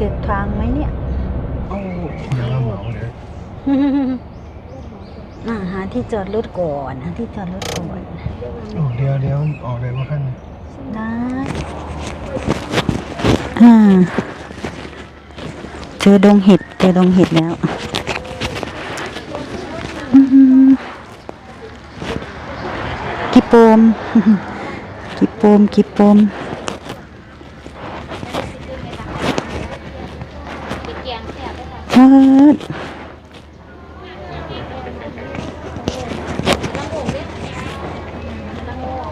ถึกทางไหมเนี่ย โอ้เดี๋ยวเราเหมาเดี๋ยวอ่าหาที่จอดรถก่อนหาที่จอดรถก่อนโอ้เดี๋ยวเดี๋ยวออกได้ว่าขั้นได้อ่าเจอดงเห็ดเจอดงเห็ดแล้วอื้อหือกิโปมกิโปมกิโปม เฮ็ ด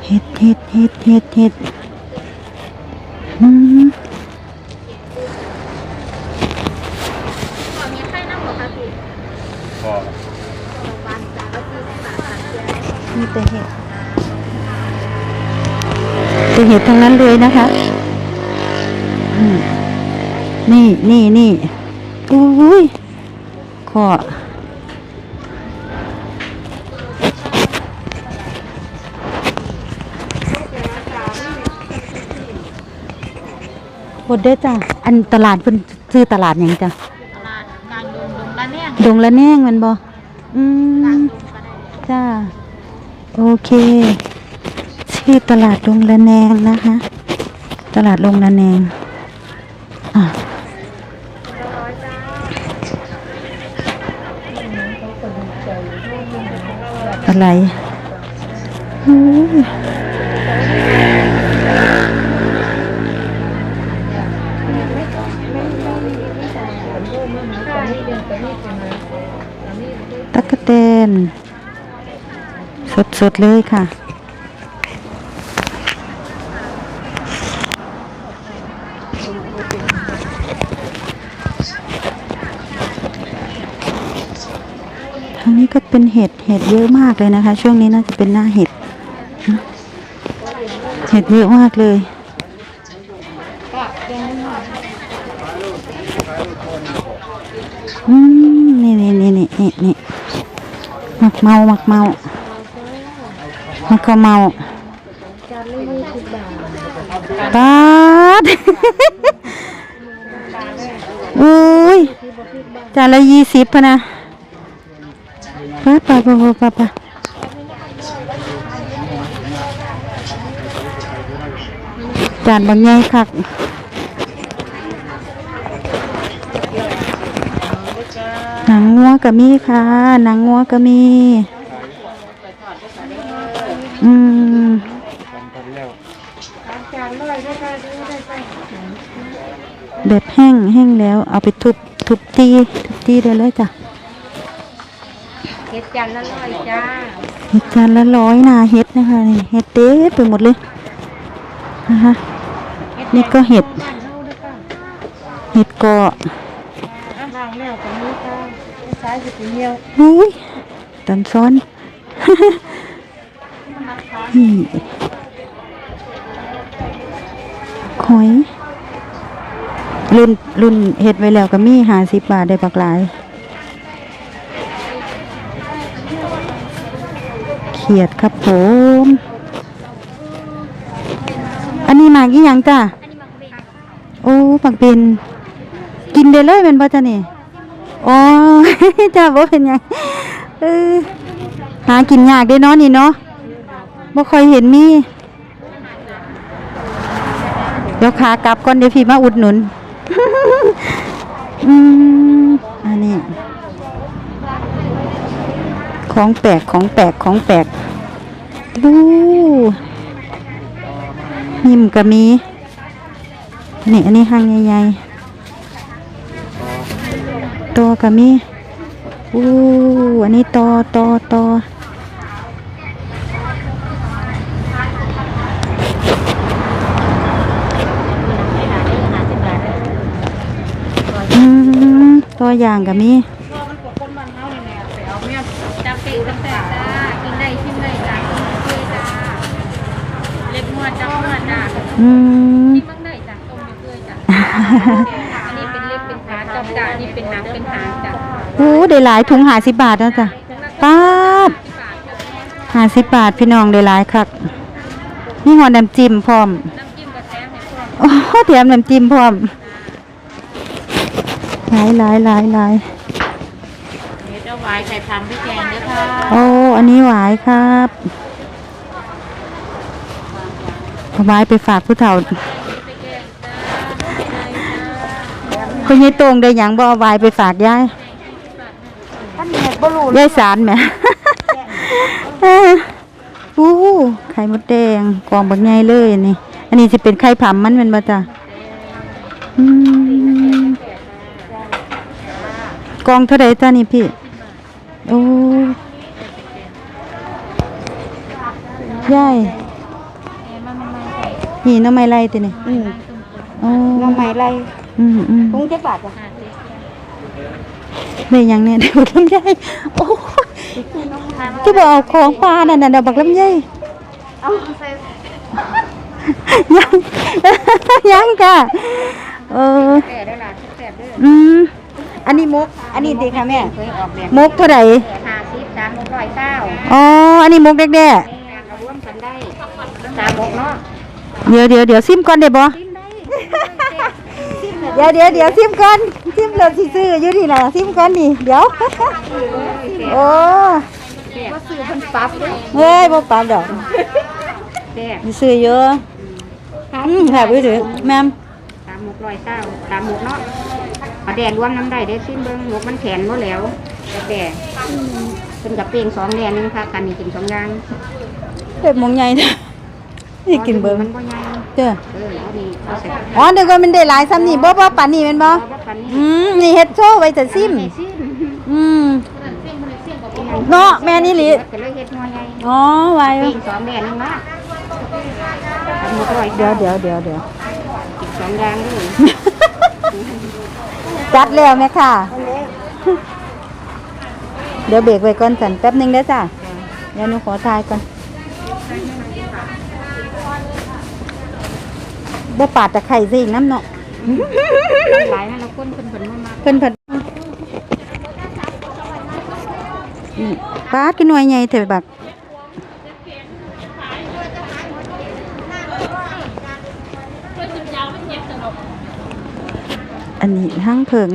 เฮ็ดเฮ็ดเฮ็ดเฮ็ดเฮ็ดอืมมีแต่เห็ดแต่เห็ดทั้งนั้นเลยนะคะอืมนี่นี่นี่ อุ้ยขอหมดเด้อจ้ะอันตลาดเป็นซื้อตลาดหยังจ้ะตลาดกลางดงดงละเนี่ยดงละแนงแมันบ่อืกลางม ดงก็ได้จ้า โอเค ชื่อตลาดดงละแนงนะคะ ตลาดดงละแนง อะ อะไรตักกะเตนสดๆเลยค่ะ ทางนี้ก็เป็นเห็ดเห็ดเยอะมากเลยนะคะ ช่วงนี้น่าจะเป็นหน้าเห็ดเห็ดเยอะมากเลยอืมนี่นี่นี่นี่นี่นี่หมักเมาหมักเมาหมักข้าวเมาปาดอุ้ยจานละยี่สิบพนะ ไป้าป้าป้าป้าป้าจานบางใหญ่คักหนังงัวก็มีค่ะ หนังงัวก็มี อืมแบบแห้งแห้งแล้ว เอาไปทุบทุบตี ทุบตีได้เลยจ้ะ เฮ็ดจานละร้อยจ้าเห็ดจานละร้อยนาเห็ดนะคะนี่เห็ดเต็มไปหมดเลยนะคะนี่ก็เห็ดบ้านเฮาด้วยค่ะเห็ดเกาะอาหารแล้วก็มีค่ะสายสิบเหี่ยวอุ้ยตันซ้อนนี่หอยรุ่นรุ่นเห็ดไว้แล้วก็มีหาสิบบาทได้ปากหลาย ขียดครับผม อันนี้หมากยี่ยังจ้ะอันนี้มักเบงโอ้ปักเป็นกินได้เลยเป็นบ่จ้ะนี่อ๋อจ้าบ่เป็นยังเออหากินยากเด้เนาะนี่เนาะบ่ค่อยเห็นมีเดี๋ยวขากลับก่อนเดี๋ยวพี่มาอุดหนุนอืมอันนี้ของแปลกของแปลกของแปลก ดูนิ่มก็มีนี่อันนี้หางใหญ่ๆตัวก็มีอู้อันนี้ตอตอตออืมตัวอย่างก็มี มันกว่าคนบ้านเฮานี่แหละไปเอาแม่จับเป็ดจับแต่จ้ากินได้ชิมได้จ้ากินได้จ้า เล็บหัวจับหัวจ้าอืม ที่บ้างได้จ้ะต้มไม่เปื่อยจ้ะอันนี้เป็นเล็บเป็นขาจับจ้ะอันนี้เป็นหนังเป็นหางจ้ะโอ้ได้หลายถุงหาสิบบาทแล้วจ้ะป้าดปากจ้ะหาสิบบาทพี่น้องได้หลายคักนี่หัวน้ำจิ้มพร้อม น้ำจิ้มกระแทกให้พวกโอ้แถมน้ำจิ้มพร้อมหลายหลายหลายหลายเดี๋ยวจะไว้ใส่ทำพี่แกงด้วยค่ะโอ้ อันนี้หวายครับเอาห วายไปฝากผู้เฒ่าคุณยายตรงได้หยังบ่เอาหวายไปฝากยายท่านเห็ดบ่รู้ยายสารแหมเอออู้ไข่มดแดงกองบักใหญ่เลยนี่ อันนี้สิเป็นไข่ผำมันเป็นบ่จ้ะอืมกองเท่าไรจ้านี่พี่ โอ้ยายนี่ หน้ำไม้ไล่ตินี่อืมโอ้น้ำใหม่ไรอืมอืมถุงจักบาทจ้ะได้หยังเนี่ยได้บักลำไยโอ้ยจะบอกเอาของปลานั่นน่ะเดี๋ยวบักลำไยเอาใส่ยังยังค่ะเออแต่ได้ล่ะแซ่บเด้ออืมอันนี้มกอันนี้ดีค่ะแม่เคยออกแบบมกเท่าไหร่ห้าสิบสามหกร้อยเก้าอ๋อ อันนี้มกแดกเอาร่วมกันได้สามหกเนาะๆ เดี๋ยวเดี๋ยวเดี๋ยวซิมก่อนได้บ่กินได้เดี๋ยวเดี๋ยวเดี๋ยวซิมก่อนซิมแล้วสิซื้ออยู่นี่น่ะซิมก่อนนี่เดี๋ยวโอ้ก็ซื้อเพิ่นปรับเด้อเฮ้ยบ่ปานดอกแซ่บสิซื้อเยอะอืมค่ะพี่ถือแม่มสามหกร้อยเก้าสามหกเนาะเอาแดดรวมน้ำได้ได้ซิมเบิ่งหมกมันแข็งหมดแล้วแต่เพิ่นกับเปลียงสองแดดหนึงค่ะกันนี่กินสองอย่างเป็ดหมองใหญ่เด้อ นี่กินเบิ่งมันบ่ใหญ่เด้อเออเอานี่เอาใส่อ๋อเดี๋ยวก่อนมันได้หลายซ้ำนี่บ่บ่ปานนี้แม่นบ่เอาบ่กันนี่อืมนี่เฮ็ดโชว์ไว้จะซิมให้ซิมอืม เนาะแม่นี่หลิ ก็เลยเฮ็ดหัวใหญ่อ๋อไว้ปีสองแดดนึงเนาะทำหมดร้อยเดี๋ยวเดี๋ยวเดี๋ยวเดี๋ยวอีกสองอย่างเลยจัดแล้วแม่ค่ะ เดี๋ยวเบรกไว้ก่อนสันแป๊บหนึงเด้อจ้ะเดี๋ยวหนูขอทายก่อน บ่ปาดตะไคร้ซะอีกน้ำเนาะหลายนะเราคนคนเพิ่นมามาเพิ่นเพิ่นนี่ปาดกินหน่วยใหญ่เถอะบักอันนี้ห้างเพิง